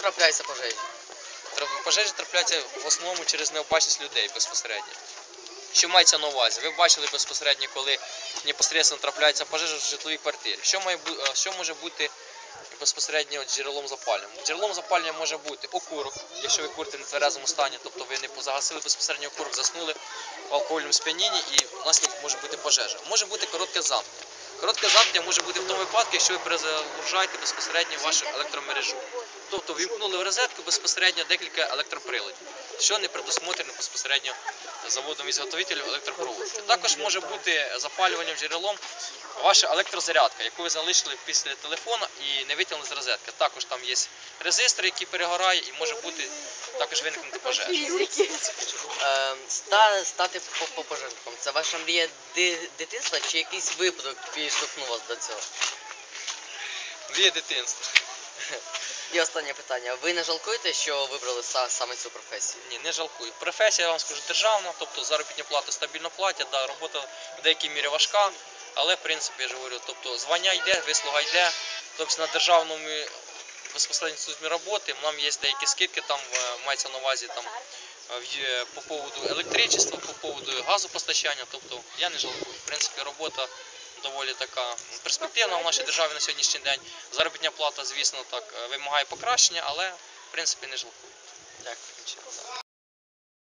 трапляються пожежі? Пожежі трапляються в основному через необачність людей безпосередньо. Що мається на увазі? Ви бачили безпосередньо, коли непосередньо трапляється пожежа в житловій квартирі. Що, має що може бути безпосередньо джерелом запалення? Джерелом запалення може бути окурок, якщо ви курите в нетверезому стані, тобто ви не позагасили безпосередньо окурок, заснули в алкогольному сп'янінні і внаслідок може бути пожежа. Може бути коротке замкнення. Коротке замкнення може бути в тому випадку, якщо ви перезагружаєте безпосередньо вашу електромережу. Тобто вімкнули в розетку безпосередньо декілька електроприладів, що не предусмотрено безпосередньо заводом ізготовителів електропроводки. Також може бути запалюванням джерелом ваша електрозарядка, яку ви залишили після телефона і не витягнули з розетки. Також там є резистор, який перегорає, і може бути також виникнути пожежа. Ста, стати по- по- пожежником. Це ваша мрія дитинства чи якийсь випадок підштовхнув вас до цього? Мрія дитинства. І останнє питання. Ви не жалкуєте, що вибрали саме цю професію? Ні, не жалкую. Професія, я вам скажу, державна, тобто заробітні плати стабільно платять, да, робота в деякій мірі важка, але в принципі я ж говорю, тобто звання йде, вислуга йде. Тобто на державному безпосередньо службі роботи нам є деякі скидки, там е, мається на увазі там е, по поводу електричества, по поводу газопостачання. Тобто я не жалкую. В принципі, робота доволі така перспективна в нашій державі на сьогоднішній день. Заробітня плата, звісно, так е, вимагає покращення, але в принципі не жалкую. Дякую.